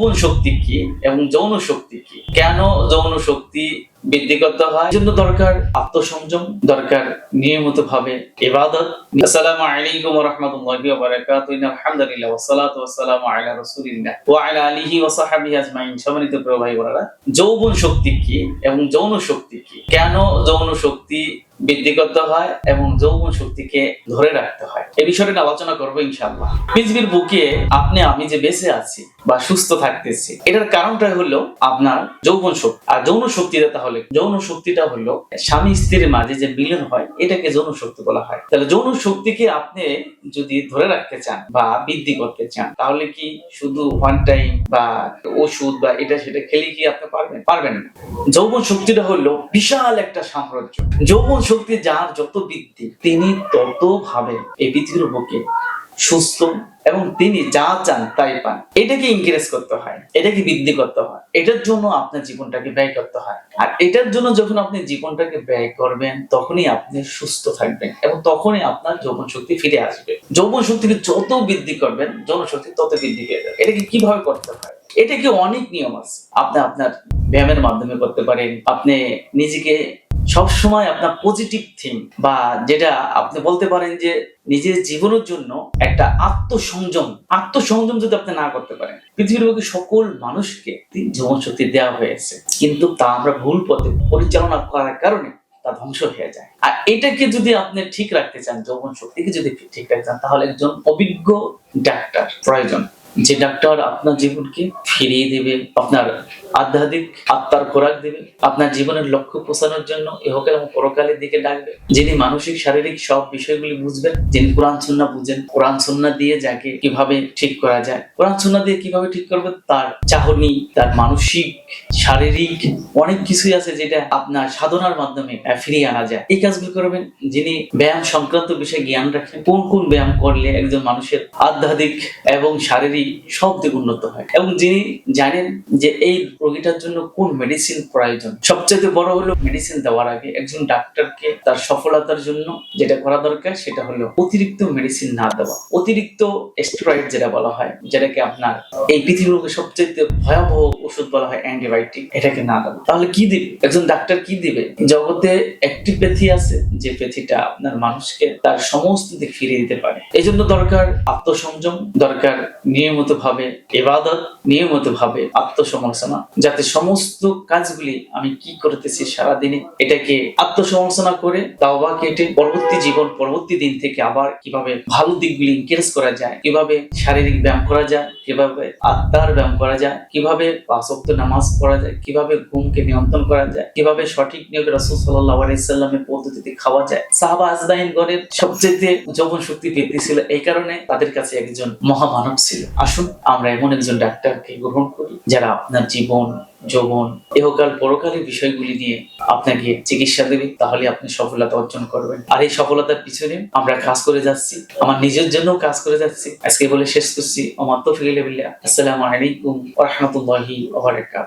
যৌন শক্তি কি এবং যৌন শক্তি কি? কেন যৌন শক্তি বৃদ্ধি করতে হয় জন্য দরকার আত্মসংযম, দরকার নিয়মিত ভাবে ইবাদত। আসসালামু আলাইকুম ওয়া রাহমাতুল্লাহি ওয়া বারাকাতুহু। ইন্নাল হামদুলিল্লাহ ওয়া সালাতু ওয়া সালামু আলা রাসূলিল্লাহ ওয়া আলা আলিহি ওয়া সাহবিহি আজমাইন। সম্মানিত প্রিয় ভাই বোনেরা, যৌবন শক্তি কি এবং যৌন শক্তি কি? কেন যৌন শক্তি বৃদ্ধি করতে হয় এবং যৌবন শক্তিকে ধরে রাখতে হয়। এই বিষয়টা আলোচনা করব ইনশাআল্লাহ। পৃথিবীর বুকে আপনি, আমি যে বেঁচে আছি বা সুস্থ থাকতেছি, এটার কারণটা হলো আপনার যৌবন শক্তি। আর যৌন শক্তিটা তাহলে, যৌন শক্তিটা হলো স্বামী স্ত্রীর মাঝে যে মিলন হয়, এটাকে যৌন শক্তি বলা হয়। তাহলে যৌন শক্তিকে আপনি যদি ধরে রাখতে চান বা বৃদ্ধি করতে চান, তাহলে কি শুধু ওয়ান টাইম বা ওষুধ বা এটা সেটা খেলে কি আপনি পারবেন? পারবেন না। যৌবন শক্তিটা হলো বিশাল একটা সাম্রাজ্য। যৌবন শক্তি যার যত বৃদ্ধি, তিনি তত ভাবে এই পৃথিবীর বুকে সুস্থ এবং তিনি যা চান তাই পান। এটাকে ইনক্রেজ করতে হয়, এটাকে বৃদ্ধি করতে হয়, এটার জন্য আপনার জীবনটাকে ব্যয় করতে হয়। আর এটার জন্য যখন আপনি জীবনটাকে ব্যয় করবেন, তখনই আপনি সুস্থ থাকবেন এবং তখনই আপনার যৌবন শক্তি ফিরে আসবে। যৌবন শক্তিকে যত বৃদ্ধি করবেন যৌন শক্তি তত বৃদ্ধি পেয়ে যাবে। এটাকে কীভাবে করতে হয়? এটাকে অনেক নিয়ম আছে। আপনি আপনার ব্যায়ামের মাধ্যমে করতে পারেন, আপনি নিজেকে সবসময় আপনার পজিটিভ থিং বা যেটা আপনি বলতে পারেন যে নিজের জীবনের জন্য একটা আত্মসংযম আত্মসংযম যদি আপনি না করতে পারেন, পৃথিবীর বুকে সকল মানুষকে জীবন শক্তি দেওয়া হয়েছে। কিন্তু তা আমরা ভুল পথে পরিচালনা করার কারণে তা ধ্বংস হয়ে যায়। আর এটাকে যদি আপনি ঠিক রাখতে চান যৌবন শক্তিকে যদি ঠিক রাখতে চান, তাহলে একজন অভিজ্ঞ ডাক্তার প্রয়োজন। যে ডাক্তার আপনার জীবনকে ফিরিয়ে দেবে, আপনার আধ্যাত্মিক আত্মার খোরাক দেবে, আপনার জীবনের লক্ষ্য পৌঁছানোর জন্য ইহকাল এবং পরকালের দিকে ডাকবে। যিনি মানসিক, শারীরিক সব বিষয়গুলি বুঝবেন, যিনি কোরআন সুন্না বুঝেন, কোরআন সুন্না দিয়ে যাকে কীভাবে ঠিক করা যায়, কোরআন সুন্না দিয়ে কীভাবে ঠিক করবে তার চাহনি, তার মানসিক, শারীরিক অনেক কিছুই আছে যেটা আপনার সাধনার মাধ্যমে ফিরিয়ে আনা যায়। এই কাজগুলো করবেন যিনি ব্যায়াম সংক্রান্ত বিষয়ে জ্ঞান রাখেন, কোন কোন ব্যায়াম করলে একজন মানুষের আধ্যাত্মিক এবং শারীরিক সব দিক উন্নত হয়। এবং যিনি জানেন যে এই রোগীটার জন্য কোন মেডিসিন প্রয়োজন। সবচেয়ে বড় হলো মেডিসিন দেওয়ার আগে একজন ডাক্তারকে তার সফলতার জন্য যেটা করা দরকার সেটা হলো অতিরিক্ত মেডিসিন না দেওয়া। অতিরিক্ত স্টেরয়েড যেটা বলা হয়, যেটাকে আপনার এই পৃথিবীর সবচেয়ে ভয়াবহ ওষুধ বলা হয় অ্যান্টিবায়োটিক, এটাকে না দেওয়া তাহলে কি দিবে? একজন ডাক্তার কি দিবে? জগতে একটি পেথি আছে, যে পেথিটা আপনার মানুষকে তার সমস্ত দিক ফিরিয়ে দিতে পারে। এই জন্য দরকার আত্মসংযম, দরকার নিয়মিত ভাবে এবাদত নিয়মিত ভাবে আত্মসমালোচনা যাতে সমস্ত কাজগুলি আমি কি করতেছি সারাদিনে, এটাকে আত্মসমালোচনা করে দাওবা কেটে পরবর্তী জীবন, পরবর্তী দিন থেকে আবার কীভাবে ভালো দিকগুলি ইনক্রেজ করা যায়, কীভাবে শারীরিক ব্যায়াম করা যায়, কীভাবে আত্মার ব্যায়াম করা যায়, কীভাবে পাঁচক্ত নামাজ পড়া যায়, কীভাবে ঘুমকে নিয়ন্ত্রণ করা যায়, কীভাবে সঠিক নিয়োগে রসুল সাল্লাহ আলাইসাল্লামের পদ্ধতিতে খাওয়া যায়। সাহাবা আজদাইন গড়ের সবচেয়ে যৌবন শক্তি বৃদ্ধি ছিল এই কারণে তাদের কাছে একজন মহামানব ছিল। আসুন আমরা এমন একজন ডাক্তারকে গ্রহণ করি, যারা আপনার জীবন যৌবন, এহকাল পরকালের বিষয়গুলি নিয়ে আপনাকে চিকিৎসা দেবে, তাহলে আপনি সফলতা অর্জন করবেন। আর এই সফলতার পিছনে আমরা কাজ করে যাচ্ছি। আমার নিজের জন্য কাজ করে যাচ্ছি। আজকে বলে শেষ করছি। আমার তো ফিরে আসসালামু আলাইকুম রহমতুল্লাহি ওবরাকাত